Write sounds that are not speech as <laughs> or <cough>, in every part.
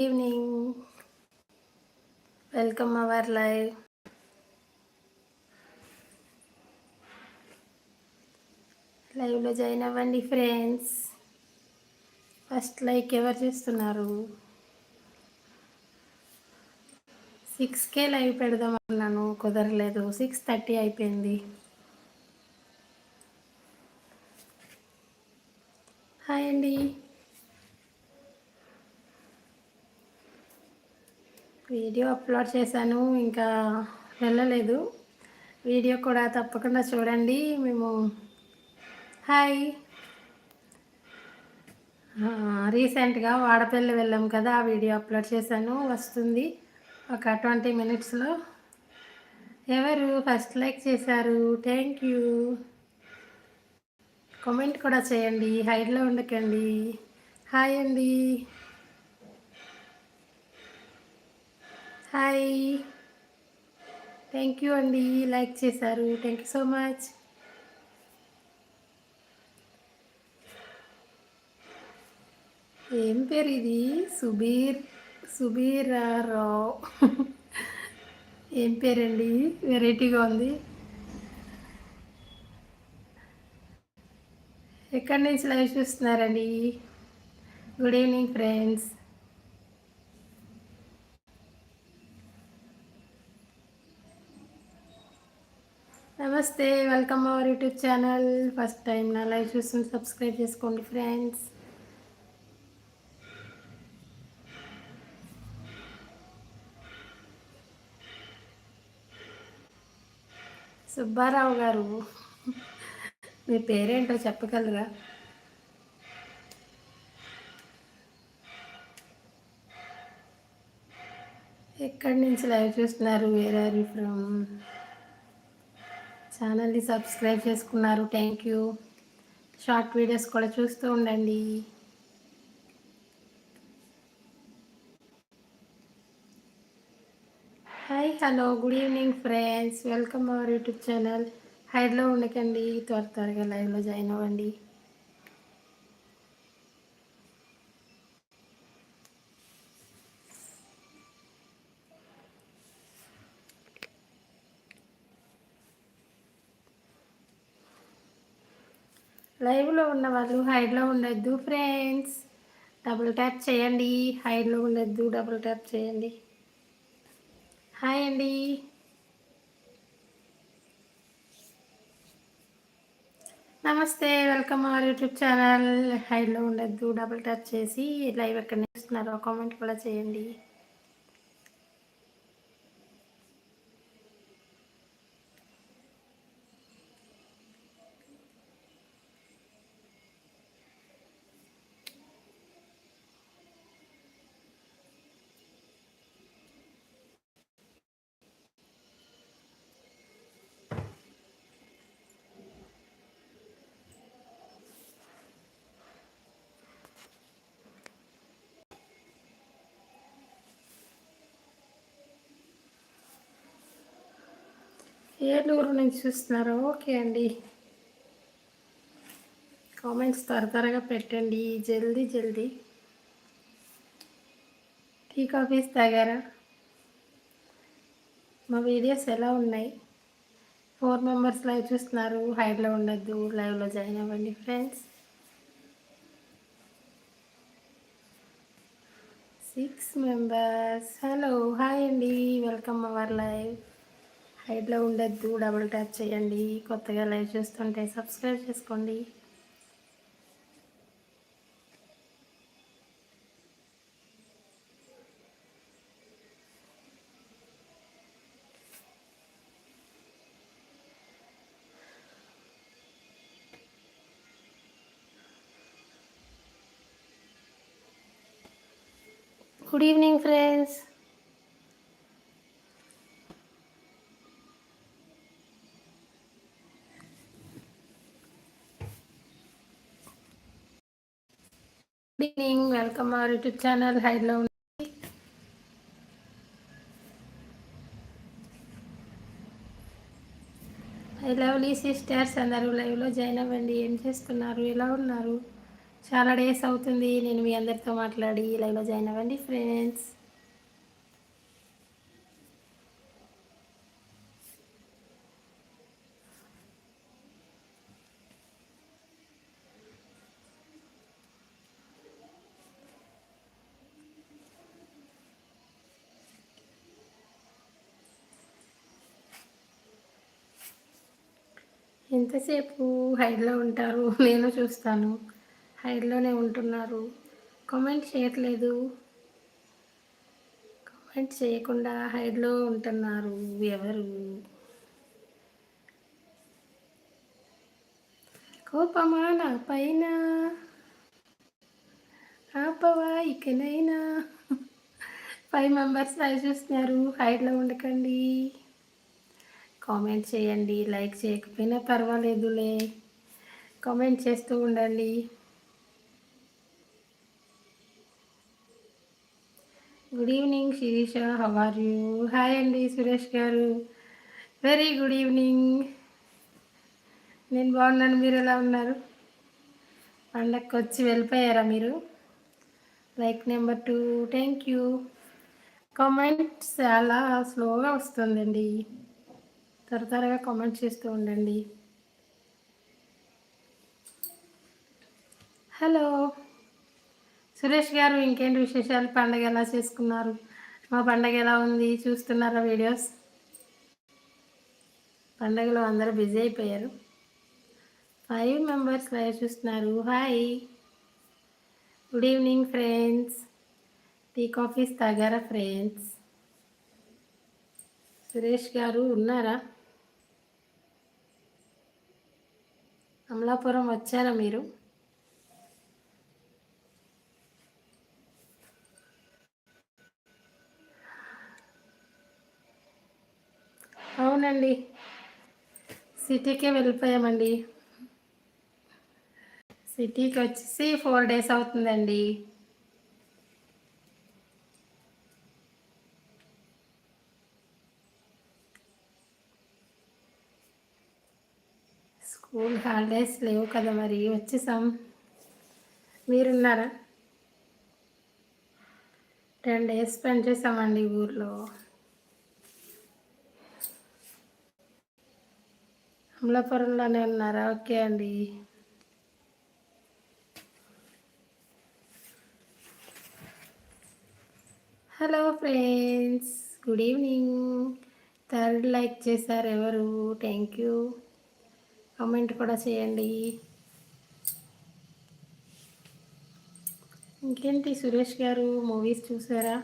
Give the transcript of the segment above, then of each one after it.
Evening welcome our live లైవ్లో join అవ్వండి friends first like ఎవరు చేస్తున్నారు? సిక్స్కే లైవ్ పెడదాం అన్నాను కుదరలేదు. సిక్స్ థర్టీ అయిపోయింది. హాయ్ అండి. వీడియో అప్లోడ్ చేశాను ఇంకా వెళ్ళలేదు. వీడియో కూడా తప్పకుండా చూడండి. మేము హాయ్. రీసెంట్గా వాడపల్లి వెళ్ళాం కదా ఆ వీడియో అప్లోడ్ చేశాను వస్తుంది ఒక ట్వంటీ మినిట్స్లో. ఎవరు ఫస్ట్ లైక్ చేశారు? థ్యాంక్ యూ కామెంట్ కూడా చేయండి హైడ్లో ఉండకండి. హాయ్ అండి. హాయ్. థ్యాంక్ యూ అండి. లైక్ చేశారు. Thank you so much. ఏం పేరు ఇది? సుబీర్ సుబీరారావు. ఏం పేరండి? వెరైటీగా ఉంది. ఎక్కడి నుంచి లైవ్ చూస్తున్నారండి? Good evening friends. నమస్తే welcome our YouTube channel. First time నా లైవ్ చూస్తుంది సబ్స్క్రైబ్ చేసుకోండి ఫ్రెండ్స్. సుబ్బారావు గారు మీ పేరేంటో చెప్పగలరా? ఎక్కడి నుంచి లైవ్ చూస్తున్నారు? వేరే ఫ్రమ్? ఛానల్ని సబ్స్క్రైబ్ చేసుకున్నారు. Thank you. షార్ట్ వీడియోస్ కూడా చూస్తూ ఉండండి. Hi hello good evening friends welcome our YouTube channel హైడ్లో ఉండకండి. త్వర త్వరగా లైవ్లో జాయిన్ అవ్వండి. లైవ్లో ఉన్న వాళ్ళు హైడ్లో ఉండొద్దు ఫ్రెండ్స్. డబుల్ ట్యాప్ చేయండి. హైడ్లో ఉండొద్దు డబుల్ ట్యాప్ చేయండి. హాయ్ అండి. నమస్తే వెల్కమ్ అవర్ యూట్యూబ్ ఛానల్. హైడ్లో ఉండొద్దు డబుల్ ట్యాప్ చేసి లైవ్ ఎక్కడ నేర్చుకున్నారో కామెంట్ కూడా చేయండి. ఏలూరు నుంచి చూస్తున్నారు? ఓకే అండి. కామెంట్స్ త్వర త్వరగా పెట్టండి. జల్దీ జల్దీ. టీ కాఫీస్ తాగారా? మా వీడియోస్ ఎలా ఉన్నాయి? ఫోర్ మెంబర్స్ లైవ్ చూస్తున్నారు. హైడ్లో ఉండొద్దు. లైవ్లో జాయిన్ అవ్వండి friends. Six members. Hello hi అండి. Welcome our live. హైట్లో ఉండద్దు డబుల్ ట్యాప్ చేయండి కొత్తగా లైవ్ చూస్తుంటే సబ్స్క్రైబ్ చేసుకోండి. Good evening friends evening welcome our YouTube channel హైలో ఐ లవ్లీ సిస్టర్స్ అందరూ లైవ్లో జాయిన్ అవ్వండి. ఏం చేస్తున్నారు? ఎలా ఉన్నారు? చాలా డేస్ అవుతుంది. నేను మీ అందరితో మాట్లాడి లైవ్లో జాయిన్ అవ్వండి ఫ్రెండ్స్ ఎంతసేపు హైడ్లో ఉంటారు? <laughs> నేను చూస్తాను. హైడ్లోనే ఉంటున్నారు. కామెంట్ చేయట్లేదు. కామెంట్ చేయకుండా హైడ్లో ఉంటున్నారు ఎవరు? కోపమా నా పైన? ఆపవా ఇకనైనా? ఫైవ్ మెంబర్స్ లైవ్ చూస్తున్నారు. హైడ్లో ఉండకండి. కామెంట్ చేయండి లైక్ చేయకపోయినా పర్వాలేదులే. కామెంట్ చేస్తూ ఉండండి. Good evening Shirisha how are you? Hi అండి Suresh garu. Very good evening. నేను బాగున్నాను మీరు ఎలా ఉన్నారు? పండగకి వచ్చి వెళ్ళిపోయారా మీరు? Like number two thank you. Comments చాలా స్లోగా వస్తుందండి. త్వర త్వరగా కామెంట్ చేస్తూ ఉండండి. హలో సురేష్ గారు ఇంకేంటి విశేషాలు? పండగ ఎలా చేసుకున్నారు? మా పండగ ఎలా ఉంది? చూస్తున్నారా వీడియోస్ పండగలో అందరూ బిజీ అయిపోయారు. ఫైవ్ మెంబర్స్ లైవ్ చూస్తున్నారు. Hi good evening friends tea coffees తాగారా ఫ్రెండ్స్ సురేష్ గారు ఉన్నారా? అమలాపురం వచ్చారా మీరు? అవునండి. సిటీకే వెళ్ళిపోయామండి. సిటీకి వచ్చేసి ఫోర్ డేస్ అవుతుందండి. స్కూల్ హాలిడేస్ లేవు కదా మరి వచ్చేసాం. మీరున్నారా? టెన్ డేస్ స్పెండ్ చేసామండి ఊర్లో. అమలాపురంలోనే ఉన్నారా? ఓకే అండి. Hello friends good evening third like చేశారు ఎవరు? థ్యాంక్ యూ కామెంట్ కూడా చేయండి. ఇంకేంటి సురేష్ గారు మూవీస్ చూసారా?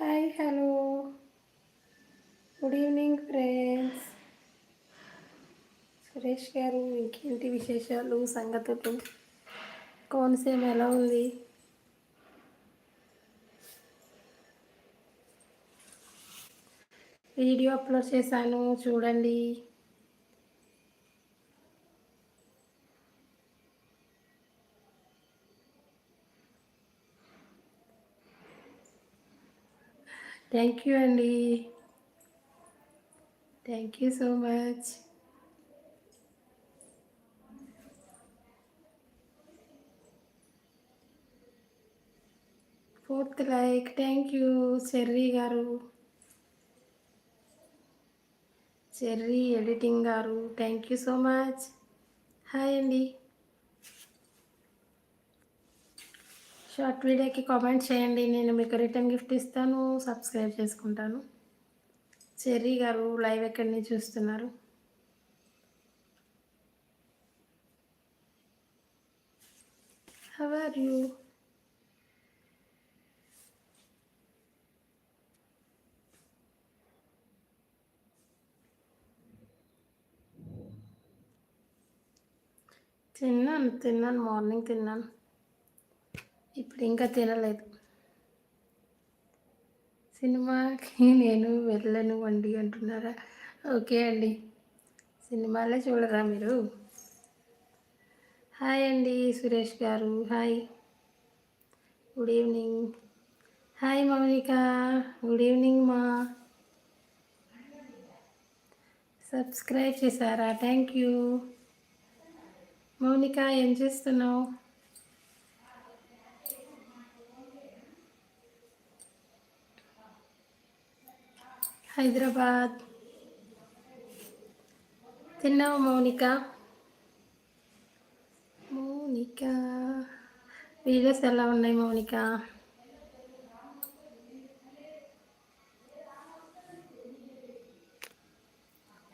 Hi hello. Good evening friends. Suresh garu ఇంకేంటి విశేషాలు సంగతులు? కోనసీమ ఎలా ఉంది? వీడియో అప్లోడ్ చేశాను చూడండి. థ్యాంక్ యూ అండి. Thank you so much fourth like thank you Cherry garu. Cherry editing garu thank you so much hi అండి. షార్ట్ వీడియోకి కామెంట్ చేయండి నేను మీకు రిటర్న్ గిఫ్ట్ ఇస్తాను సబ్స్క్రైబ్ చేసుకుంటాను. చెర్రీ గారు లైవ్ ఎక్కడిని చూస్తున్నారు? హవ్ ఆర్ యూ తిన్నాను తిన్నాను మార్నింగ్ తిన్నాను. ఇప్పుడు ఇంకా తినలేదు. సినిమాకి నేను వెళ్ళను అండి అంటున్నారా? ఓకే అండి. సినిమాలే చూడరా మీరు? హాయ్ అండి Suresh garu. Hi. Good evening. Hi Mounika. Good evening మా. సబ్స్క్రైబ్ చేశారా? Thank you. మౌనిక ఏం చేస్తున్నావు? హైదరాబాద్. తిన్నావు మౌనిక? మౌనిక. వీడియోస్ ఎలా ఉన్నాయి Mounika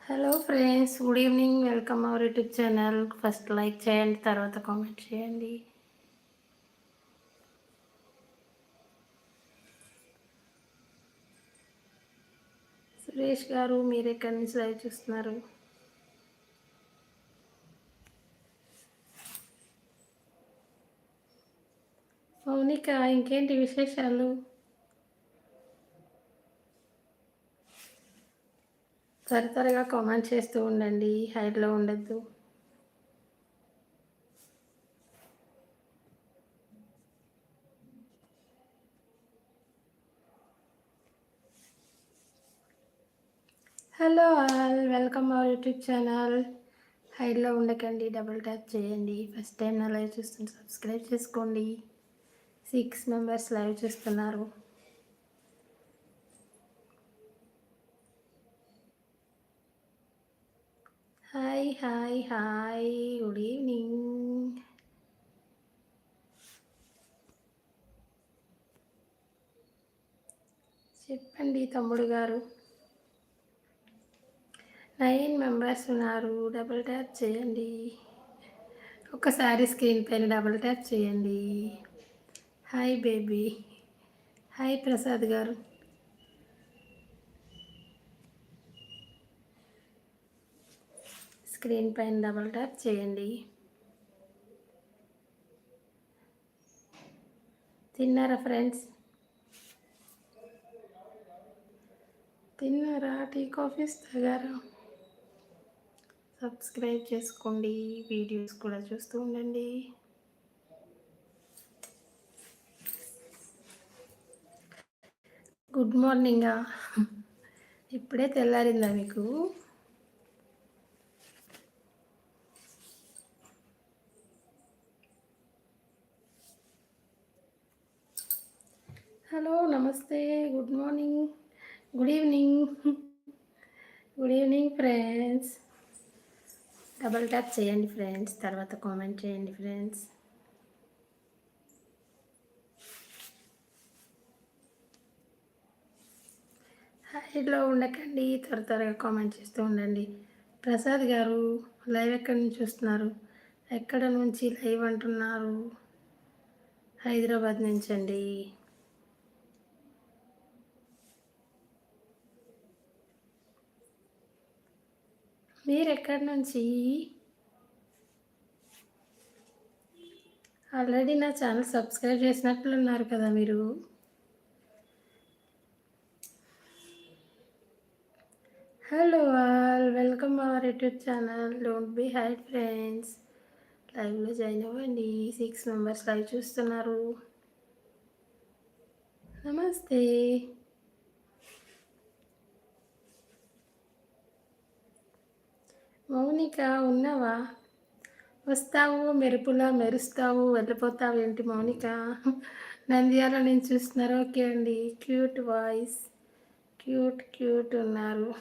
hello friends good evening. Welcome our YouTube channel. First like చేయండి తర్వాత కామెంట్ చేయండి. సురేష్ గారు మీరు ఎక్కడి నుంచి లైవ్ చూస్తున్నారు? మౌనిక ఇంకేంటి విశేషాలు? త్వర త్వరగా కామెంట్ చేస్తూ ఉండండి. హైడ్లో ఉండద్దు. Hello all welcome our YouTube channel. హైడ్లో ఉండకండి డబుల్ ట్యాప్ చేయండి. ఫస్ట్ టైం నా లైవ్ చూస్తుంటే సబ్స్క్రైబ్ చేసుకోండి. సిక్స్ మెంబర్స్ లైవ్ చూస్తున్నారు. హాయ్ హాయ్ గుడ్ ఈవినింగ్ చెప్పండి తమ్ముడు గారు. నైన్ మెంబర్స్ ఉన్నారు. డబుల్ ట్యాప్ చేయండి. ఒకసారి స్క్రీన్ పైన డబుల్ ట్యాప్ చేయండి. హాయ్ బేబీ హాయ్ ప్రసాద్ గారు. స్క్రీన్ పైన డబల్ ట్యాప్ చేయండి. తిన్నారా ఫ్రెండ్స్? తిన్నారా? టీ కాఫీస్ తాగారా? సబ్స్క్రైబ్ చేసుకోండి. వీడియోస్ కూడా చూస్తూ ఉండండి. గుడ్ మార్నింగా. ఇప్పుడే తెల్లారిందా మీకు? హలో నమస్తే. Good morning. Good evening. Good evening friends. Double tap చేయండి ఫ్రెండ్స్. తర్వాత కామెంట్ చేయండి ఫ్రెండ్స్. హైలో ఉండకండి. త్వర త్వరగా కామెంట్ చేస్తూ ఉండండి. ప్రసాద్ గారు లైవ్ ఎక్కడి నుంచి చూస్తున్నారు ఎక్కడ నుంచి లైవ్ అంటున్నారు? హైదరాబాద్ నుంచి అండి మీరు ఎక్కడి నుంచి ఆల్రెడీ నా ఛానల్ సబ్స్క్రైబ్ చేసినట్లున్నారు కదా మీరు. Hello all welcome our YouTube channel. Don't be high friends. లైవ్లో జాయిన్ అవ్వండి. సిక్స్ మెంబర్స్ లైవ్ చూస్తున్నారు. నమస్తే. మౌనిక ఉన్నావా? వస్తావు మెరుపులా మెరుస్తావు వెళ్ళిపోతావు ఏంటి మౌనిక? నంద్యాల నుంచి చూస్తున్నారు. ఓకే అండి. Cute voice. క్యూట్ క్యూట్ ఉన్నారు.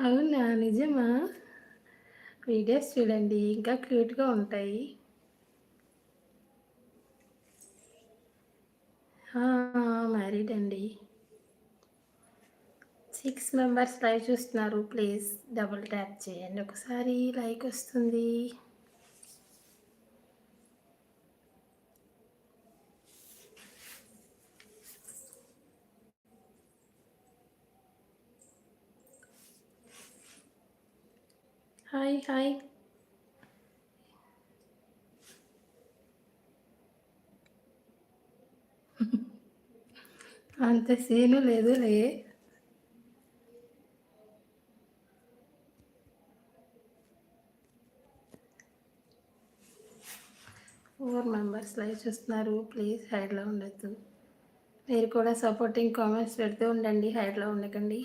అవునా? నిజమా? వీడియోస్ చూడండి. ఇంకా క్యూట్గా ఉంటాయి. మ్యారీడ్ అండి. సిక్స్ మెంబర్స్ లైవ్ చూస్తున్నారు. ప్లీజ్ డబుల్ ట్యాప్ చేయండి. ఒకసారి లైక్ వస్తుంది. Hi hi. అంత సీను లేదులే. ఫోర్ మెంబర్స్ లైవ్ చూస్తున్నారు. ప్లీజ్ హైడ్లో ఉండద్దు. మీరు కూడా సపోర్టింగ్ కామెంట్స్ పెడుతూ ఉండండి. హైడ్లో ఉండకండి.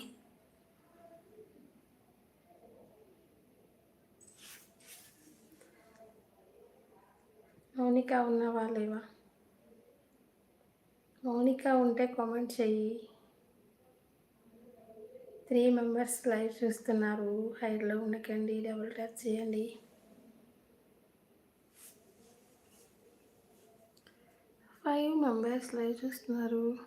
మౌనిక ఉన్నావా లేవా మౌనిక ఉంటే కామెంట్ చెయ్యి. త్రీ మెంబర్స్ లైవ్ చూస్తున్నారు. హైడ్లో ఉండకండి. డబుల్ ట్యాప్ చేయండి. ఫైవ్ మెంబర్స్ లైవ్ చూస్తున్నారు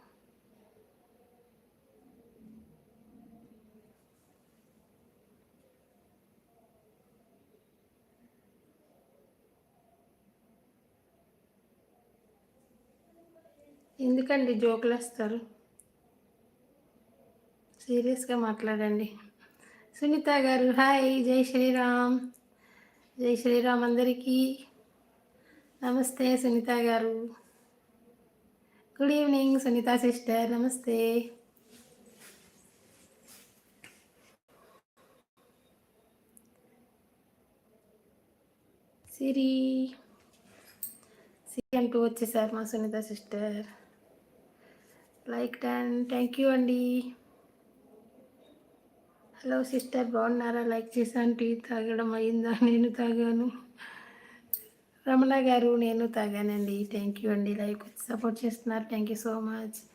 ఎందుకండి జోకులు వస్తారు? సీరియస్గా మాట్లాడండి. సునీత గారు హాయ్ జై శ్రీరామ్. జై శ్రీరామ్ అందరికీ. నమస్తే సునీత గారు. గుడ్ ఈవినింగ్ సునీత సిస్టర్ నమస్తే సిరి సిరి అంటూ వచ్చేసారు మా Sunitha sister like ten thank you అండి. హలో సిస్టర్ బాగున్నారా? లైక్ చేశాను టీ తాగడం అయిందా? నేను తాగాను. రమణ గారు నేను తాగానండి. థ్యాంక్ యూ అండి. లైక్ సపోర్ట్ చేస్తున్నారు. Thank you so much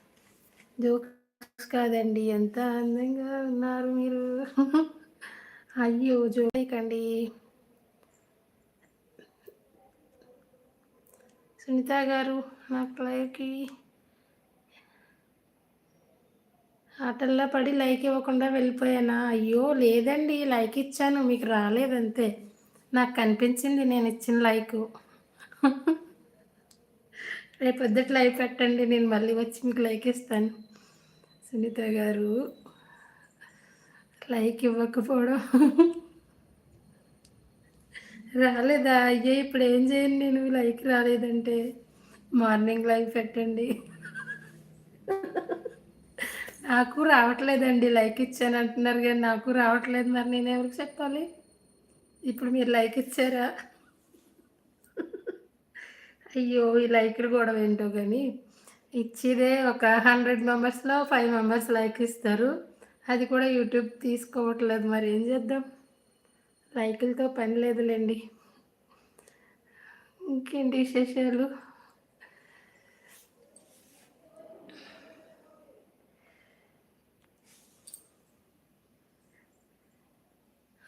jokes కాదండి. ఎంత అందంగా ఉన్నారు మీరు. అయ్యో జోకండి సునీత గారు నాకు లైవ్కి ఆటల్లో పడి లైక్ ఇవ్వకుండా వెళ్ళిపోయానా? అయ్యో లేదండి. లైక్ ఇచ్చాను. మీకు రాలేదంతే. నాకు కనిపించింది నేను ఇచ్చిన లైక్ రేపు పొద్దుట లైక్ పెట్టండి నేను మళ్ళీ వచ్చి మీకు లైక్ ఇస్తాను. సునీత గారు లైక్ ఇవ్వకపోవడం. రాలేదా? అయ్యో ఇప్పుడు ఏం చేయను నేను? లైక్ రాలేదంటే మార్నింగ్ లైక్ పెట్టండి. నాకు రావట్లేదండి లైక్ ఇచ్చాను అంటున్నారు కానీ నాకు రావట్లేదు. మరి నేను ఎవరికి చెప్పాలి? ఇప్పుడు మీరు లైక్ ఇచ్చారా? అయ్యో ఈ లైక్లు కూడా ఏంటో కానీ ఇచ్చేదే ఒక హండ్రెడ్ మెంబర్స్లో ఫైవ్ మెంబర్స్ లైక్ ఇస్తారు. అది కూడా యూట్యూబ్ తీసుకోవట్లేదు. మరి ఏం చేద్దాం? లైకులతో పని లేదులేండి. ఇంకేంటి విశేషాలు?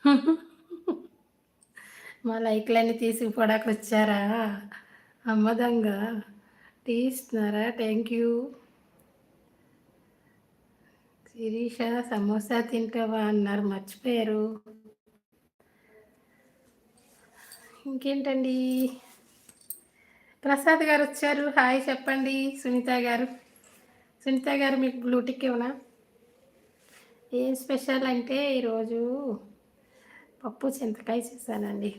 <laughs> మా లైక్లన్నీ తీసుకుపోవడానికి వచ్చారా? అమ్మదంగా. తీస్తున్నారా? థ్యాంక్ యూ శిరీష సమోసా తింటావా? అన్నారు. మర్చిపోయారు. ఇంకేంటండి? ప్రసాద్ గారు వచ్చారు. హాయ్ చెప్పండి. సునీత గారు. సునీత గారు మీకు బ్లూటిక్ ఇవ్వనా? ఏం స్పెషల్ అంటే ఈరోజు పప్పు చింతకాయ చేశానండి.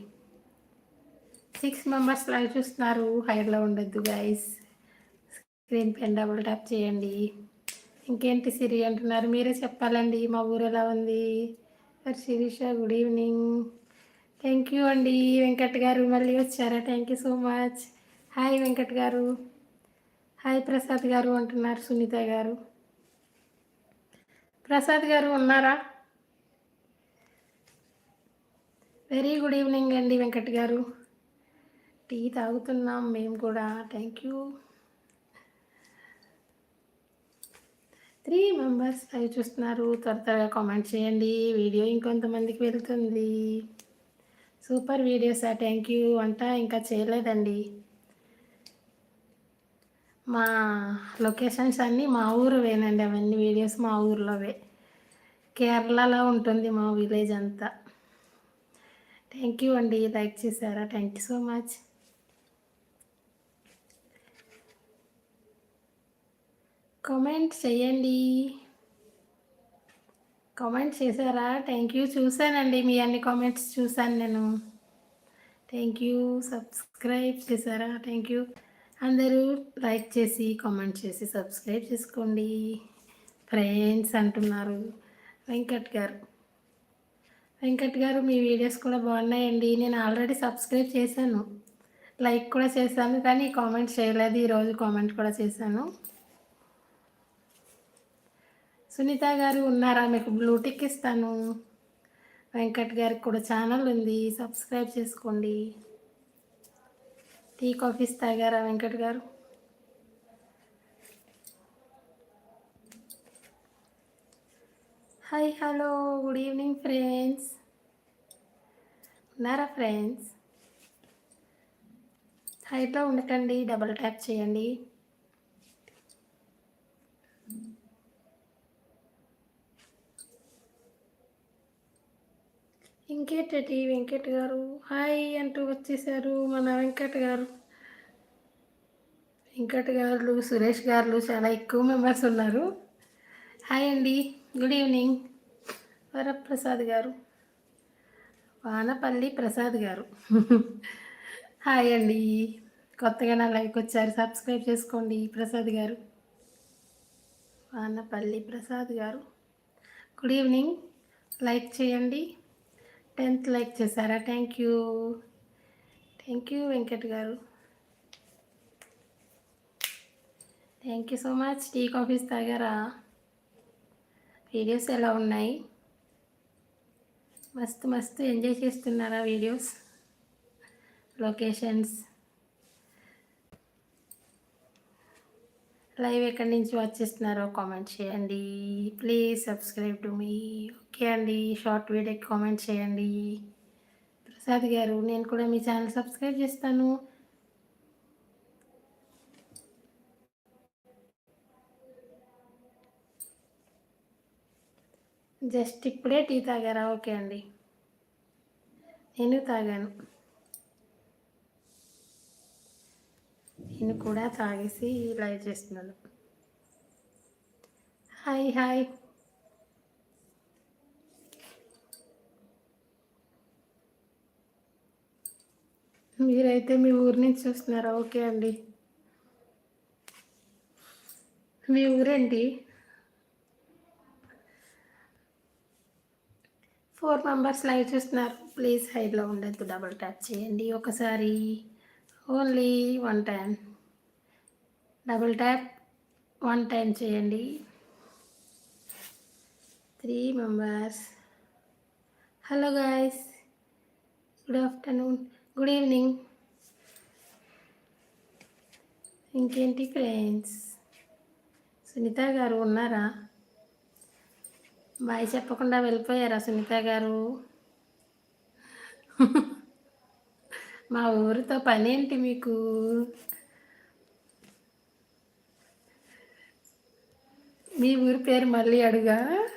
సిక్స్ మెంబర్స్ లైవ్ చూస్తున్నారు. హైర్లో ఉండొద్దు గైస్ స్క్రీన్ పెన్ డబుల్ ట్యాప్ చేయండి. ఇంకేంటి సిరి అంటున్నారు? మీరే చెప్పాలండి మా ఊరు ఎలా ఉంది? Shirisha good evening thank you అండి. వెంకట్ గారు మళ్ళీ వచ్చారా? Thank you so much hi Venkat garu. Hi Prasad గారు అంటున్నారు సునీత గారు. ప్రసాద్ గారు ఉన్నారా? వెరీ గుడ్ ఈవినింగ్ అండి వెంకట్ గారు. టీ తాగుతున్నాం మేము కూడా. Thank you three members live చూస్తున్నారు. త్వర త్వరగా కామెంట్ చేయండి. వీడియో ఇంకొంతమందికి వెళ్తుంది. సూపర్ వీడియోసా థ్యాంక్ యూ వంట ఇంకా చేయలేదండి. మా లొకేషన్స్ అన్నీ మా ఊరువేనండి. అవన్నీ వీడియోస్ మా ఊర్లోవే. కేరళలో ఉంటుంది మా విలేజ్ అంతా. థ్యాంక్ యూ అండి. లైక్ చేశారా? Thank you so much comment చేయండి. కామెంట్ చేశారా? థ్యాంక్ యూ చూశానండి. మీ అన్ని కామెంట్స్ చూశాను నేను. థ్యాంక్ యూ సబ్స్క్రైబ్ చేశారా? థ్యాంక్ యూ అందరూ లైక్ చేసి కామెంట్ చేసి సబ్స్క్రైబ్ చేసుకోండి. ఫ్రెండ్స్ అంటున్నారు. వెంకట్ గారు. వెంకట్ గారు మీ వీడియోస్ కూడా బాగున్నాయండి. నేను ఆల్రెడీ సబ్స్క్రైబ్ చేశాను. లైక్ కూడా చేశాను కానీ కామెంట్ చేయలేదు. ఈరోజు కామెంట్ కూడా చేశాను. సునీత గారు ఉన్నారా? మీకు బ్లూటిక్ ఇస్తాను వెంకట్ గారికి కూడా ఛానల్ ఉంది. సబ్స్క్రైబ్ చేసుకోండి. టీ కాఫీస్ తాగారా Venkat garu? Hi hello. Good evening friends. ఉన్నారా ఫ్రెండ్స్? హైట్లో ఉండకండి. డబల్ ట్యాప్ చేయండి. ఇంకేటటి వెంకట్ గారు. హాయ్ అంటూ వచ్చేసారు మన వెంకట్ గారు. వెంకట్ గారు సురేష్ గారు చాలా ఎక్కువ మెంబర్స్ ఉన్నారు. హాయ్ అండి గుడ్ ఈవినింగ్. వరప్రసాద్ గారు. వానపల్లి ప్రసాద్ గారు. హాయ్ అండి. కొత్తగా నా లైక్ వచ్చారు సబ్స్క్రైబ్ చేసుకోండి Prasad garu. Vanapalli Prasad garu. Good evening. Like చేయండి. టెన్త్ లైక్ చేశారా? Thank you. Thank you Venkat garu. Thank you so much. Tea coffees తాగారా? వీడియోస్ ఎలా ఉన్నాయి? మస్తు మస్తు ఎంజాయ్ చేస్తున్నారా వీడియోస్? లొకేషన్స్? లైవ్ ఎక్కడి నుంచి వచ్చేస్తున్నారో కామెంట్ చేయండి. Please subscribe to me. Okay అండి. షార్ట్ వీడియోకి కామెంట్ చేయండి. ప్రసాద్ గారు నేను కూడా మీ ఛానల్ సబ్స్క్రైబ్ చేస్తాను. జస్ట్ ఇప్పుడే టీ తాగారా? ఓకే అండి. నేను తాగాను. నేను కూడా తాగేసి లైవ్ చేస్తున్నాను. Hi hi. మీరైతే మీ ఊరి నుంచి చూస్తున్నారా ఓకే అండి. మీ ఊరేంటి? ఫోర్ మెంబర్స్ లైవ్ చూస్తున్నారు. ప్లీజ్ హైడ్లో ఉండద్దు డబుల్ ట్యాప్ చేయండి ఒకసారి. Only one time double tap one time చేయండి. Three members. Hello guys. Good afternoon. Good evening. ఇంకేంటి ఫ్రెండ్స్? సునీత గారు ఉన్నారా? బాయ్ చెప్పకుండా వెళ్ళిపోయారా సునీత గారు? మా ఊరితో పనేంటి మీకు? మీ ఊరి పేరు మళ్ళీ అడుగా?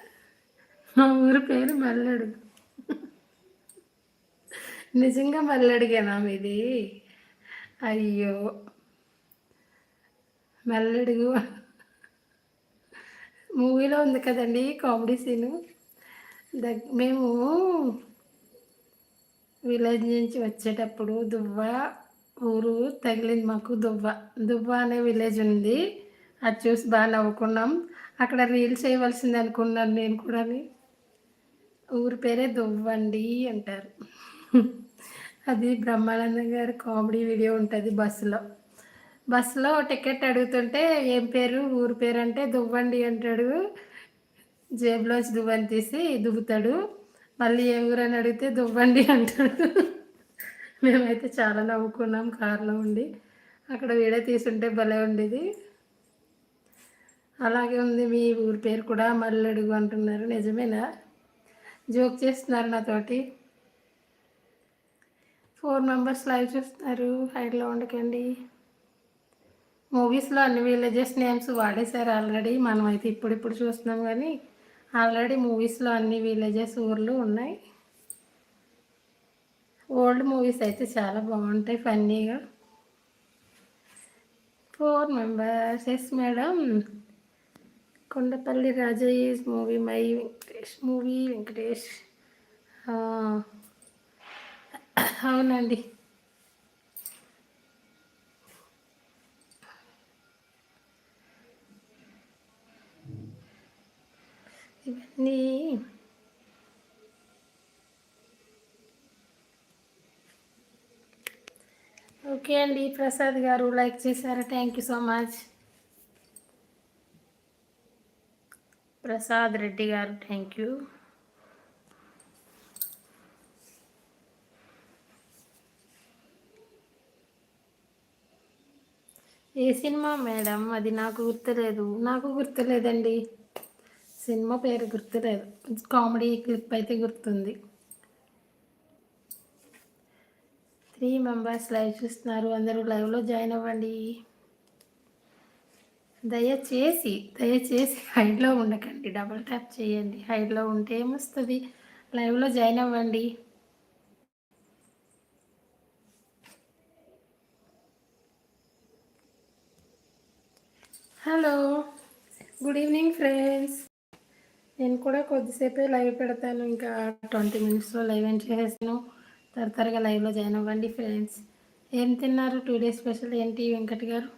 మా ఊరి పేరు మళ్ళీ అడుగు. నిజంగా మళ్ళీ అడిగానా మీది? అయ్యో. మల్లెడుగు మూవీలో ఉంది కదండి కామెడీ సీను. దగ్ మేము విలేజ్ నుంచి వచ్చేటప్పుడు దువ్వ ఊరు తగిలింది మాకు దువ్వ. దువ్వ అనే విలేజ్ ఉంది. అది చూసి బాగా నవ్వుకున్నాం. అక్కడ రీల్స్ చేయవలసింది అనుకున్నాను నేను కూడా ఊరి పేరే దువ్వండి అంటారు. అది బ్రహ్మానందం గారి కామెడీ వీడియో ఉంటుంది బస్సులో. బస్సులో టికెట్ అడుగుతుంటే ఏం పేరు ఊరి పేరు అంటే దువ్వండి అంటాడు. జేబులోంచి దువ్వని తీసి దువ్వుతాడు. మళ్ళీ ఏ ఊరు అని అడిగితే దువ్వండి అంటాడు. మేమైతే చాలా నవ్వుకున్నాం కార్లో ఉండి. అక్కడ వీడియో తీసుంటే భలే ఉండేది. అలాగే ఉంది మీ ఊరి పేరు కూడా మల్లడుగు అంటున్నారు. నిజమేనా? జోక్ చేస్తున్నారు నాతోటి. ఫోర్ మెంబర్స్ లైవ్ చూస్తున్నారు. హైడ్లో ఉండకండి. మూవీస్లో అన్ని విలేజెస్ నేమ్స్ వాడేశారు ఆల్రెడీ మనం అయితే ఇప్పుడిప్పుడు చూస్తున్నాం కానీ ఆల్రెడీ మూవీస్లో అన్ని విలేజెస్ ఊర్లు ఉన్నాయి. ఓల్డ్ మూవీస్ అయితే చాలా బాగుంటాయి ఫన్నీగా. Four members. Yes madam. Kondapalli Rajayya movie my Venkatesh movie Venkatesh. అవునండి. ఇవన్నీ ఓకే అండి ప్రసాద్ గారు లైక్ చేశారు. Thank you so much Prasad Reddy garu thank you ఏ సినిమా మేడం? అది నాకు గుర్తులేదు. నాకు గుర్తులేదండి. సినిమా పేరు గుర్తులేదు. కామెడీ క్లిప్ అయితే గుర్తుంది. త్రీ మెంబర్స్ లైవ్ చూస్తున్నారు. అందరూ లైవ్లో జాయిన్ అవ్వండి. దయచేసి దయచేసి హైడ్లో ఉండకండి. డబుల్ ట్యాప్ చేయండి. హైడ్లో ఉంటే ఏమొస్తుంది? లైవ్లో జాయిన్ అవ్వండి. హలో గుడ్ ఈవినింగ్ ఫ్రెండ్స్ నేను కూడా కొద్దిసేపే లైవ్ పెడతాను. ఇంకా ట్వంటీ మినిట్స్లో లైవ్ ఎండ్ చేసేసాను తరతరగా లైవ్లో జాయిన్ అవ్వండి ఫ్రెండ్స్. ఏం తిన్నారు? టూ డేస్ స్పెషల్ ఏంటి వెంకట్ గారు?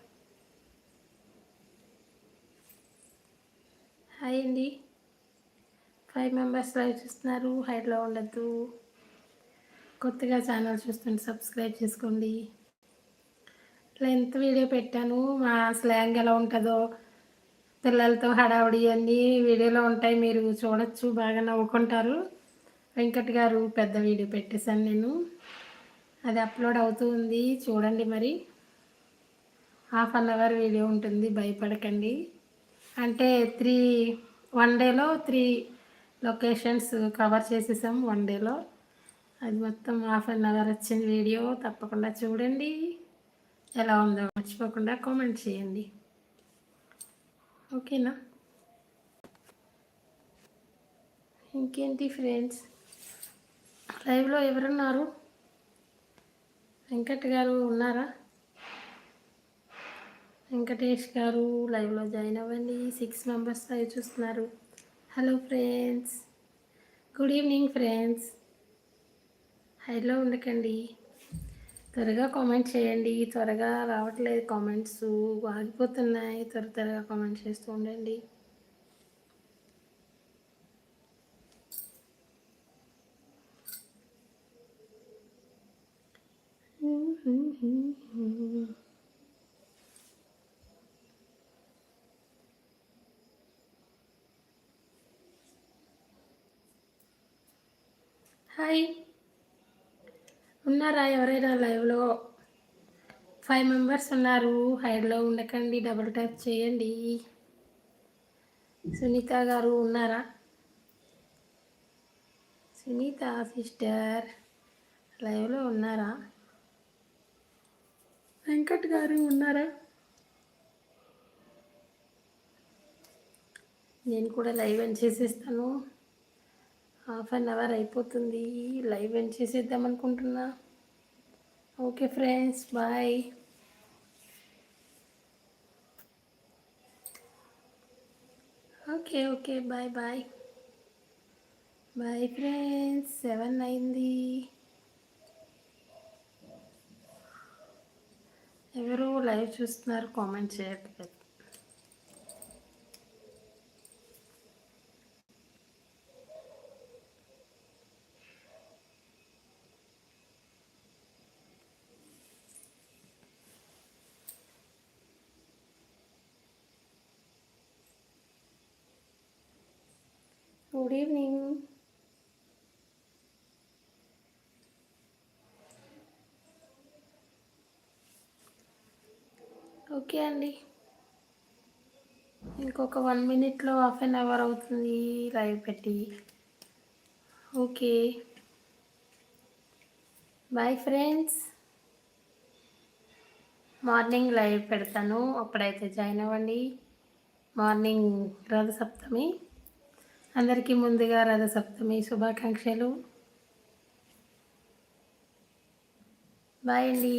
హాయ్ అండి. ఫైవ్ మెంబర్స్ లైవ్ చూస్తున్నారు. హైడ్లో ఉండద్దు. కొత్తగా ఛానల్ చూస్తుంటే సబ్స్క్రైబ్ చేసుకోండి. లెంత్ వీడియో పెట్టాను. మా స్లాంగ్ ఎలా ఉంటుందో పిల్లలతో హడావుడి అన్నీ వీడియోలో ఉంటాయి. మీరు చూడొచ్చు బాగా నవ్వుకుంటారు. వెంకట్ గారు పెద్ద వీడియో పెట్టేశాను నేను. అది అప్లోడ్ అవుతూ ఉంది. చూడండి మరి. హాఫ్ అన్ అవర్ వీడియో ఉంటుంది. భయపడకండి. అంటే త్రీ వన్ డేలో త్రీ లొకేషన్స్ కవర్ చేసేసాం వన్ డేలో. అది మొత్తం హాఫ్ అన్ అవర్ వచ్చిన వీడియో. తప్పకుండా చూడండి. ఎలా ఉందో మర్చిపోకుండా కామెంట్ చేయండి. ఓకేనా? ఇంకేంటి ఫ్రెండ్స్? లైవ్లో ఎవరున్నారు? వెంకట్ గారు ఉన్నారా? వెంకటేష్ గారు లైవ్లో జాయిన్ అవ్వండి. సిక్స్ మెంబర్స్ లైవ్ చూస్తున్నారు. Hello friends. Good evening friends. హైలో ఉండకండి. త్వరగా కామెంట్ చేయండి. త్వరగా రావట్లేదు కామెంట్స్ ఆగిపోతున్నాయి. త్వర త్వరగా కామెంట్ చేస్తూ ఉండండి. హాయ్ ఉన్నారా ఎవరైనా లైవ్లో ఫైవ్ మెంబర్స్ ఉన్నారు. హైడ్లో ఉండకండి డబుల్ ట్యాప్ చేయండి. సునీత గారు ఉన్నారా? సునీత సిస్టర్ లైవ్లో ఉన్నారా? వెంకట్ గారు ఉన్నారా? నేను కూడా లైవ్ అని చేసేస్తాను. హాఫ్ అన్ అవర్ అయిపోతుంది. లైవ్ ఎండ్ చేసేద్దాం అనుకుంటున్నా. Okay friends bye. Okay okay bye bye. Bye friends seven అయింది. ఎవరు లైవ్ చూస్తున్నారు? కామెంట్ చేయట్లేదు. గుడ్ ఈవినింగ్ ఓకే అండి ఇంకొక వన్ మినిట్లో హాఫ్ అన్ అవర్ అవుతుంది లైవ్ పెట్టి. Okay bye friends morning live పెడతాను. అప్పుడైతే జాయిన్ అవ్వండి. మార్నింగ్ రథసప్తమి. అందరికీ ముందుగా రథసప్తమి శుభాకాంక్షలు. బాయ్ అండి.